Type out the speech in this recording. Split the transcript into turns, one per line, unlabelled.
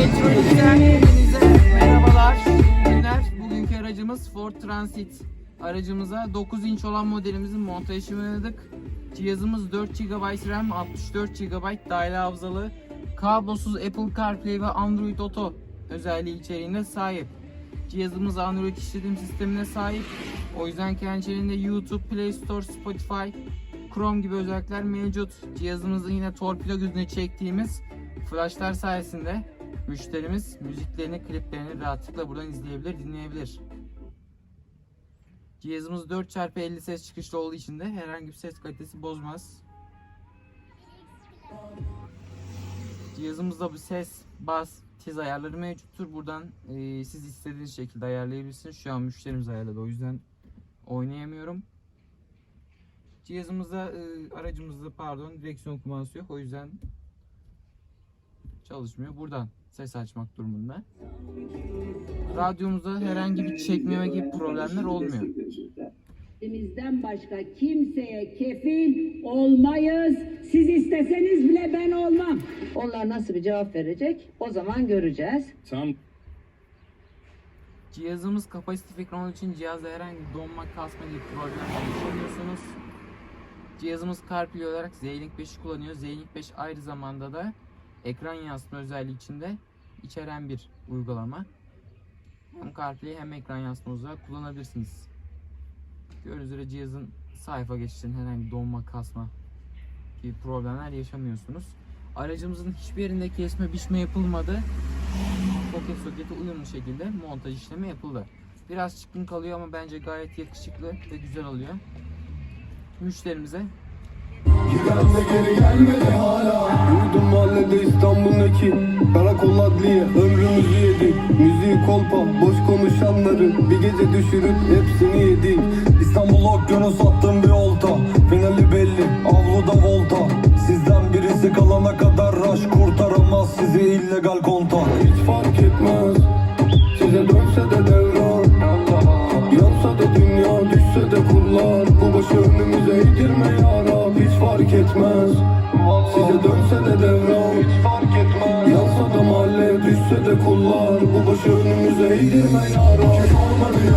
Petrolüzden merhabalar, günler. Bugünkü aracımız Ford Transit. Aracımıza 9 inç olan modelimizin montajını oynadık. Cihazımız 4 GB RAM, 64 GB dahili hafızalı, kablosuz Apple CarPlay ve Android Auto özelliği içeriğine sahip. Cihazımız Android işletim sistemine sahip. O yüzden kendi içeriğinde YouTube, Play Store, Spotify, Chrome gibi özellikler mevcut. Cihazımızın yine torpido gözüne çektiğimiz flashlar sayesinde müşterimiz müziklerini, kliplerini rahatlıkla buradan izleyebilir, dinleyebilir. Cihazımız 4x50 ses çıkışlı olduğu için de herhangi bir ses kalitesi bozmaz. Cihazımızda bu ses, bas, tiz ayarları mevcuttur. Buradan e, siz istediğiniz şekilde ayarlayabilirsiniz. Şu an müşterimiz ayarladı o yüzden oynayamıyorum. Cihazımızda, e, aracımızda pardon direksiyon kumandası yok. O yüzden çalışmıyor. Buradan ses açmak durumunda. Radyomuzda herhangi bir çekmeme gibi problemler olmuyor.
Bizden başka kimseye kefil olmayız. Siz isteseniz bile ben olmam. Onlar nasıl bir cevap verecek? O zaman göreceğiz.
Tam
Cihazımız kapasitif ekran olduğu için cihazda herhangi bir donma, kasma gibi problemler yaşamıyorsunuz. Cihazımız CarPlay olarak Z-Link 5'i kullanıyor. Z-Link 5 aynı zamanda da ekran yansıtma özelliği içinde içeren bir uygulama. Hem CarPlay hem ekran yansıtma özelliği kullanabilirsiniz. Gördüğünüz üzere cihazın sayfa geçişlerinde herhangi donma, kasma gibi problemler yaşamıyorsunuz. Aracımızın hiçbir yerinde kesme, biçme yapılmadı. Pocket soketi uyumlu şekilde montaj işlemi yapıldı. Biraz çıkın kalıyor ama bence gayet yakışıklı ve güzel oluyor. Müşterimize
Giden de geri gelmedi hala kolpa boş konuşanları Bir gece düşürüp hepsini yedik. İstanbul okyanus attım bir olta Finali belli avluda volta. Sizden birisi kalana kadar raş Kurtaramaz sizi illegal konta. Hiç fark etmez Size dönse de devran. Yansa da dünya düşse de kullar. Bu başı önümüze eğdirme ya Rab Hiç fark etmez. Size dönse de devran düşse kullar Bu başı önümüze eğdirme ya Rab Hiç olmadı